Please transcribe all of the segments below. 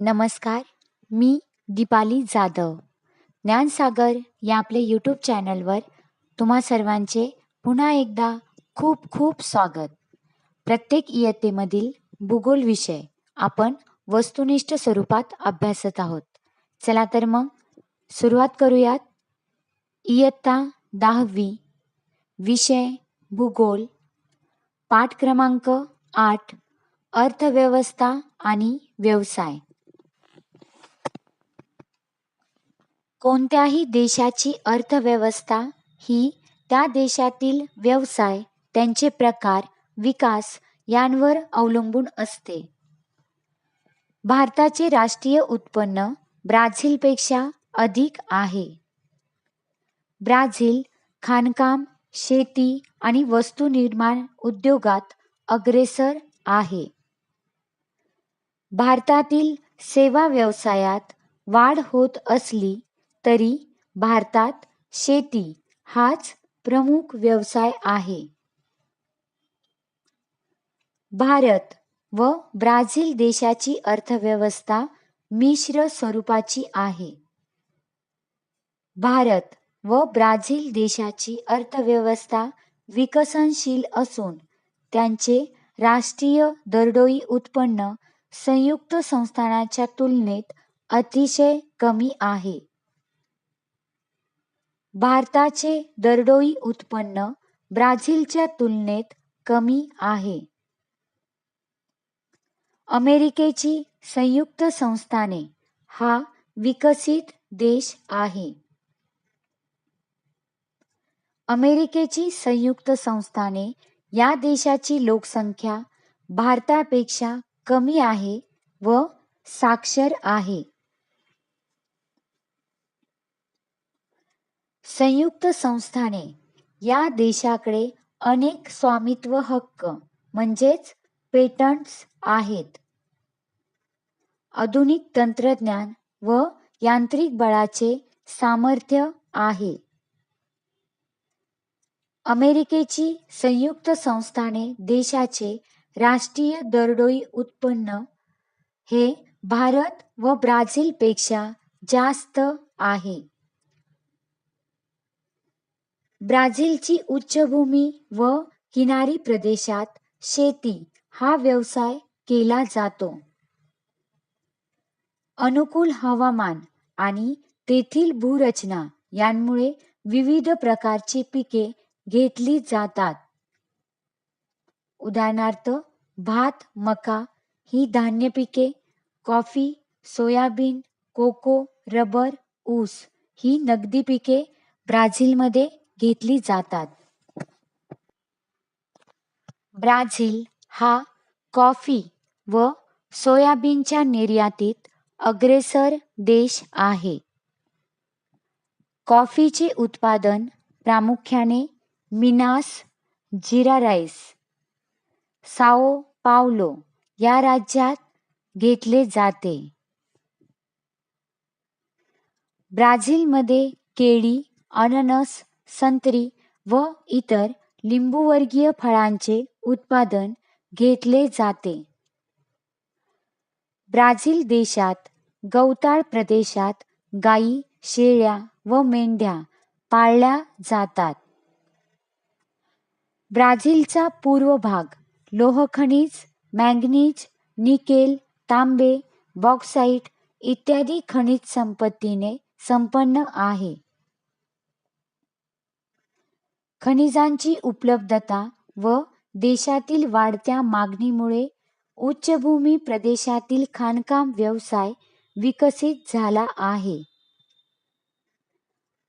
नमस्कार मी दीपाली जाधव. ज्ञानसागर या आपल्या यूट्यूब चॅनलवर तुम्हा सर्वांचे पुन्हा एकदा खूप खूप स्वागत. प्रत्येक इयत्तेमधील भूगोल विषय आपण वस्तुनिष्ठ स्वरूपात अभ्यासत आहोत. चला तर मग सुरुवात करूयात. इयत्ता दहावी विषय भूगोल. पाठ क्रमांक आठ अर्थव्यवस्था आणि व्यवसाय. कोणत्याही देशाची अर्थव्यवस्था ही त्या देशातील व्यवसाय त्यांचे प्रकार विकास यांवर अवलंबून असते. भारताचे राष्ट्रीय उत्पन्न ब्राझीलपेक्षा अधिक आहे. ब्राझील खाणकाम शेती आणि वस्तू निर्माण उद्योगात अग्रेसर आहे. भारतातील सेवा व्यवसायात वाढ होत असली तरी भारतात शेती हाच प्रमुख व्यवसाय आहे. भारत व ब्राझील देशाची अर्थव्यवस्था मिश्र स्वरूपाची आहे. भारत व ब्राझील देशाची अर्थव्यवस्था विकसनशील असून त्यांचे राष्ट्रीय दरडोई उत्पन्न संयुक्त संस्थानाच्या तुलनेत अतिशय कमी आहे. भारताचे दरडोई उत्पन्न ब्राझीलच्या तुलनेत कमी आहे. अमेरिकेची संयुक्त संस्थाने हा विकसित देश आहे. अमेरिकेची संयुक्त संस्थाने या देशाची लोकसंख्या भारतापेक्षा कमी आहे व साक्षर आहे. संयुक्त संस्थाने या देशाकडे अनेक स्वामित्व हक्क म्हणजेच पेटंट्स आहेत. आधुनिक तंत्रज्ञान व यांत्रिक बळाचे सामर्थ्य आहे. अमेरिकेची संयुक्त संस्थाने देशाचे राष्ट्रीय दरडोई उत्पन्न हे भारत व ब्राझीलपेक्षा जास्त आहे. ब्राझीलची उच्चभूमी व किनारी प्रदेशात शेती हा व्यवसाय केला जातो. अनुकूल हवामान आणि तेथील भूरचना यांमुळे विविध प्रकारची पिके घेतली जातात. उदाहरणार्थ भात मका ही धान्य पिके कॉफी सोयाबीन कोको रबर ऊस ही नगदी पिके ब्राझीलमध्ये घेतली जातात. ब्राझील हा कॉफी व सोयाबीनच्या निर्यातीत अग्रेसर देश आहे. कॉफीचे उत्पादन प्रामुख्याने मिनास जिराराईस साओ पावलो या राज्यात घेतले जाते. ब्राझीलमध्ये केळी अननस संत्री व इतर लिंबूवर्गीय फळांचे उत्पादन घेतले जाते. ब्राझील देशात गवताळ प्रदेशात गायी शेळ्या व मेंढ्या पाळल्या जातात. ब्राझीलचा पूर्व भाग लोहखनिज मॅंगनीज निकेल तांबे बॉक्साईट इत्यादी खनिज संपत्तीने संपन्न आहे. खनिजांची उपलब्धता व देशातील वाढत्या मागणीमुळे उच्चभूमी प्रदेशातील खाणकाम व्यवसाय विकसित झाला आहे.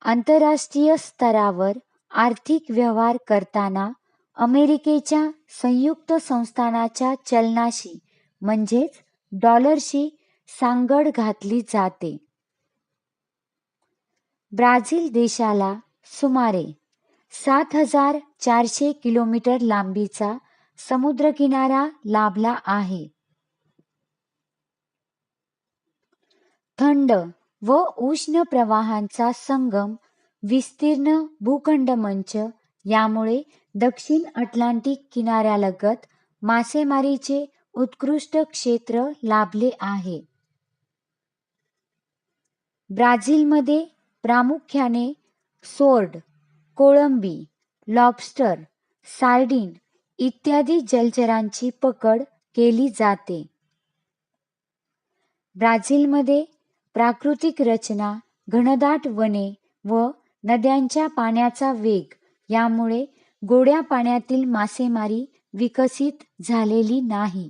आंतरराष्ट्रीय स्तरावर आर्थिक व्यवहार करताना अमेरिकेच्या संयुक्त संस्थानाच्या चलनाशी म्हणजेच डॉलरशी सांगड घातली जाते. ब्राझील देशाला सुमारे सात हजार चारशे किलोमीटर लांबीचा समुद्रकिनारा लाभला आहे. थंड व उष्ण प्रवाहांचा संगम विस्तीर्ण भूखंड मंच यामुळे दक्षिण अटलांटिक किनाऱ्यालगत मासेमारीचे उत्कृष्ट क्षेत्र लाभले आहे. ब्राझीलमध्ये प्रामुख्याने सोर्ड कोळंबी लॉबस्टर सार्डिन इत्यादी जलचरांची पकड केली जाते. ब्राझीलमध्ये प्राकृतिक रचना घनदाट वने व नद्यांच्या पाण्याचा वेग यामुळे गोड्या पाण्यातील मासेमारी विकसित झालेली नाही.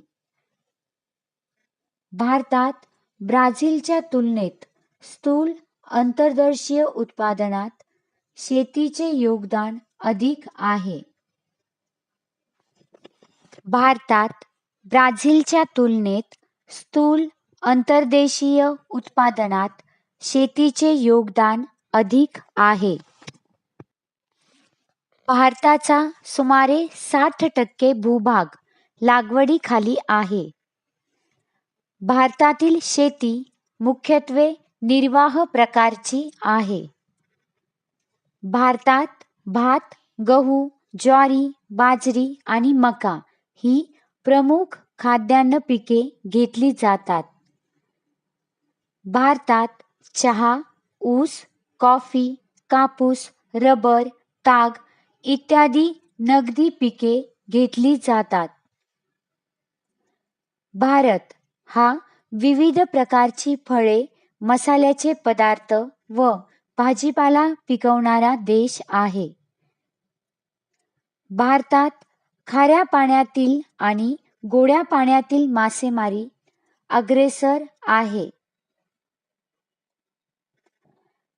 भारतात ब्राझीलच्या तुलनेत स्थूल अंतर्दर्शीय उत्पादनात शेतीचे योगदान अधिक आहे. भारतात ब्राझीलच्या तुलनेत स्थूल अंतर्देशीय उत्पादनात शेतीचे योगदान अधिक आहे. भारताचा सुमारे साठ टक्के भूभाग लागवडीखाली आहे. भारतातील शेती मुख्यत्वे निर्वाह प्रकारची आहे. भारतात भात गहू ज्वारी बाजरी आणि मका ही प्रमुख खाद्यान्न पिके घेतली जातात. भारतात चहा ऊस कॉफी कापूस रबर ताग इत्यादी नगदी पिके घेतली जातात. भारत हा विविध प्रकारची फळे मसाल्याचे पदार्थ व भाजीपाला पिकवणारा देश आहे. भारतात खाऱ्या पाण्यातील आणि गोड्या पाण्यातील मासेमारी अग्रेसर आहे.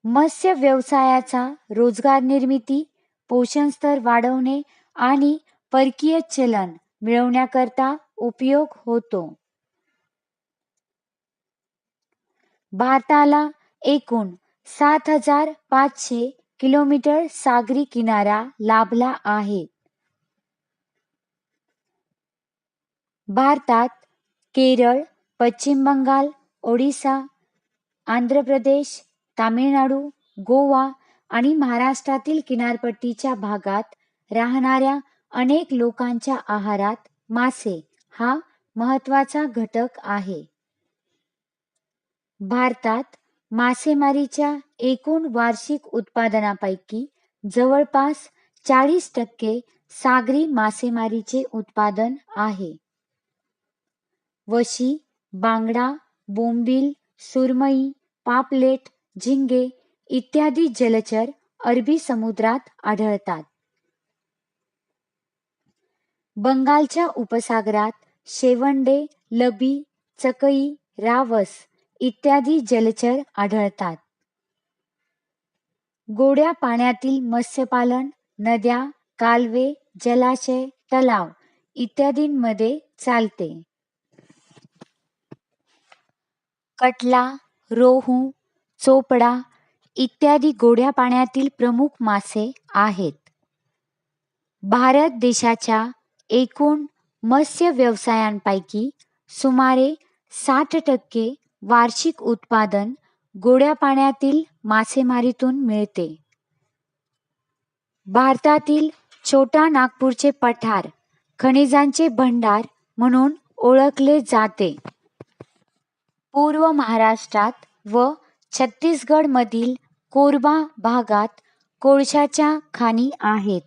मत्स्य व्यवसायाचा रोजगार निर्मिती पोषण स्तर वाढवणे आणि परकीय चलन मिळवण्याकरता उपयोग होतो. भारताला एकूण सात हजार पाचशे किलोमीटर सागरी किनारा लाभला आहे. भारतात केरळ पश्चिम बंगाल ओडिसा आंध्र प्रदेश तामिळनाडू गोवा आणि महाराष्ट्रातील किनारपट्टीच्या भागात राहणाऱ्या अनेक लोकांच्या आहारात मासे हा महत्त्वाचा घटक आहे. भारतात मासेमारीच्या एकूण वार्षिक उत्पादनापैकी जवळपास चाळीस टक्के सागरी मासेमारीचे उत्पादन आहे. वशी बांगडा बोंबील सुरमई पापलेट झिंगे इत्यादी जलचर अरबी समुद्रात आढळतात. बंगालच्या उपसागरात शेवंडे लबी चकई रावस इत्यादी जलचर आढळतात. गोड्या पाण्यातील मत्स्यपालन नद्या कालवे जलाशय तलाव इत्यादींमध्ये चालते. कटला रोहू चोपडा इत्यादी गोड्या पाण्यातील प्रमुख मासे आहेत. भारत देशाच्या एकूण मत्स्य व्यवसायांपैकी सुमारे साठ टक्के वार्षिक उत्पादन गोड्या पाण्यातील मासेमारीतून मिळते. भारतातील छोटा नागपूरचे पठार खनिजांचे भंडार म्हणून ओळखले जाते. पूर्व महाराष्ट्रात व छत्तीसगडमधील कोरबा भागात कोळशाच्या खाणी आहेत.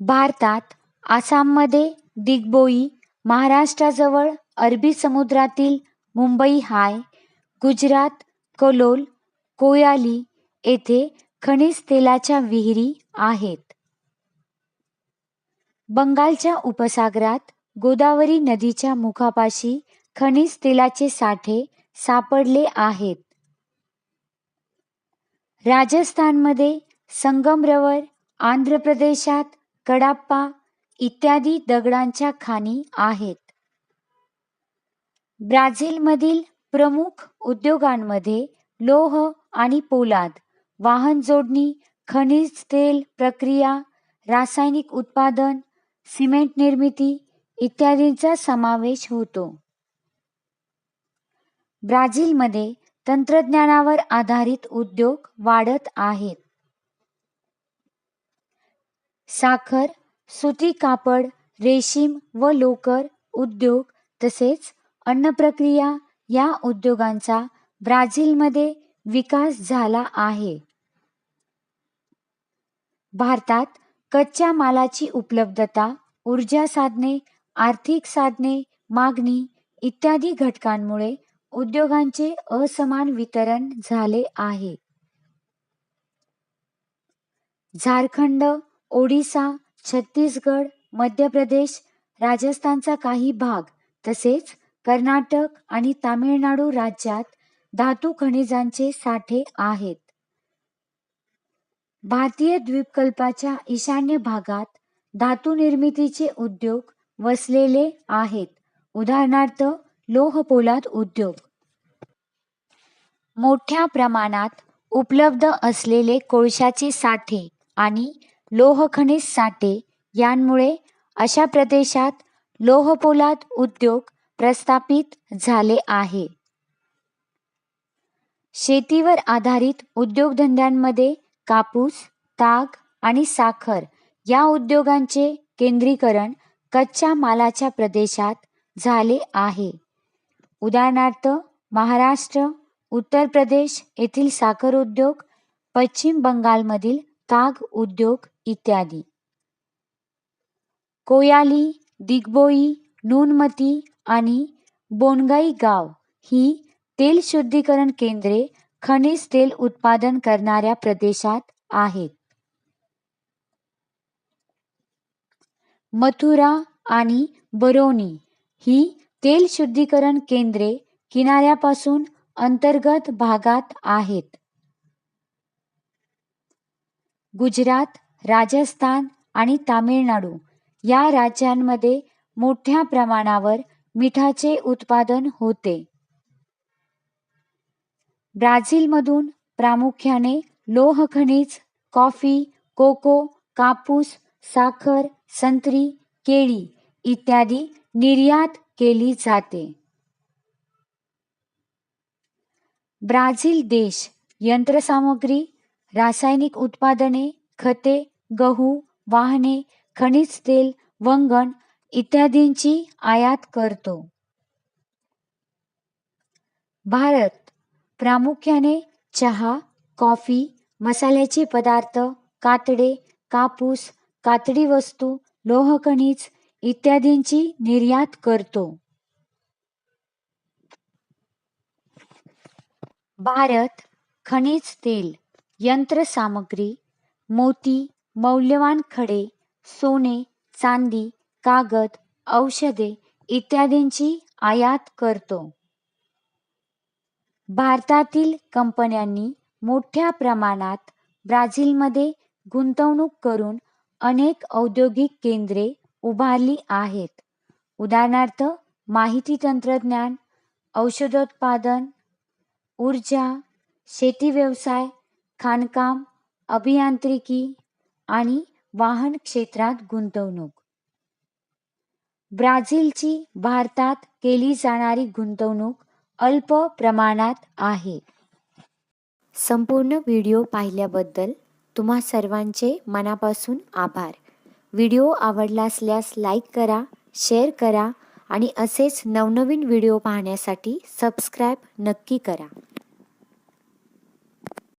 भारतात आसाममध्ये दिग्बोई महाराष्ट्राजवळ अरबी समुद्रातील मुंबई हाय गुजरात कलोल कोयाली येथे खनिज तेलाच्या विहिरी आहेत. बंगालच्या उपसागरात गोदावरी नदीच्या मुखापाशी खनिज तेलाचे साठे सापडले आहेत. राजस्थानमध्ये संगमरवर आंध्र प्रदेशात कडाप्पा इत्यादी दगडांच्या खाणी आहेत. ब्राझीलमधील प्रमुख उद्योगांमध्ये लोह आणि पोलाद वाहन जोडणी खनिज तेल प्रक्रिया रासायनिक उत्पादन सिमेंट निर्मिती इत्यादींचा समावेश होतो. ब्राझीलमध्ये तंत्रज्ञानावर आधारित उद्योग वाढत आहेत. साखर सुती कापड रेशीम व लोकर उद्योग तसेच अन्नप्रक्रिया या उद्योगांचा ब्राझीलमध्ये विकास झाला आहे. भारतात कच्च्या मालाची उपलब्धता ऊर्जा साधने आर्थिक साधने मागणी इत्यादी घटकांमुळे उद्योगांचे असमान वितरण झाले आहे. झारखंड ओडिसा छत्तीसगड मध्य प्रदेश राजस्थानचा काही भाग तसेच कर्नाटक आणि तामिळनाडू राज्यात धातू खनिजांचे साठे आहेत. भारतीय द्वीपकल्पाच्या ईशान्य भागात धातू निर्मितीचे उद्योग वसलेले आहेत. उदाहरणार्थ लोह पोलाद उद्योग. मोठ्या प्रमाणात उपलब्ध असलेले कोळशाचे साठे आणि लोह खनिज साठे यांमुळे अशा प्रदेशात लोहपोलाद उद्योग प्रस्थापित झाले आहे. शेतीवर आधारित उद्योगधंद्यांमध्ये कापूस ताग आणि साखर या उद्योगांचे केंद्रीकरण कच्च्या मालाच्या प्रदेशात झाले आहे. उदाहरणार्थ महाराष्ट्र उत्तर प्रदेश येथील साखर उद्योग पश्चिम बंगालमधील ताग उद्योग इत्यादी. कोयाली दिग्बोई नूनमती आणि बोनगाई गाव ही तेल शुद्धीकरण केंद्रे खनिज तेल उत्पादन करणाऱ्या प्रदेशात आहेत. मथुरा आणि बरोनी ही तेल शुद्धीकरण केंद्रे किनाऱ्यापासून अंतर्गत भागात आहेत. गुजरात राजस्थान आणि तामिळनाडू या राज्यांमध्ये मोठ्या प्रमाणावर मिठाचे उत्पादन होते. ब्राझीलमधून प्रामुख्याने लोह खनिज कॉफी कोको कापूस साखर संत्री केळी इत्यादी निर्यात केली जाते. ब्राझील देश यंत्रसामग्री रासायनिक उत्पादने खते गहू वाहने खनिज तेल वंगण इत्यादींची आयात करतो. भारत प्रामुख्याने चहा कॉफी मसाल्याचे पदार्थ कातडे कापूस कातडी वस्तू लोहखनिज इत्यादींची निर्यात करतो. भारत खनिज तेल यंत्रसामग्री मोती मौल्यवान खडे सोने चांदी कागद औषधे इत्यादींची आयात करतो. भारतातील कंपन्यांनी मोठ्या प्रमाणात ब्राझीलमध्ये गुंतवणूक करून अनेक औद्योगिक केंद्रे उभारली आहेत. उदाहरणार्थ माहिती तंत्रज्ञान औषधोत्पादन ऊर्जा शेती व्यवसाय खाणकाम अभियांत्रिकी आणि वाहन क्षेत्रात गुंतवणूक. ब्राझीलची भारतात केली जाणारी गुंतवणूक अल्प प्रमाणात आहे. संपूर्ण व्हिडिओ पाहिल्याबद्दल तुम्हा सर्वांचे मनापासून आभार. व्हिडिओ आवडला असल्यास लाईक करा शेअर करा आणि असेच नवनवीन व्हिडिओ पाहण्यासाठी सबस्क्राईब नक्की करा.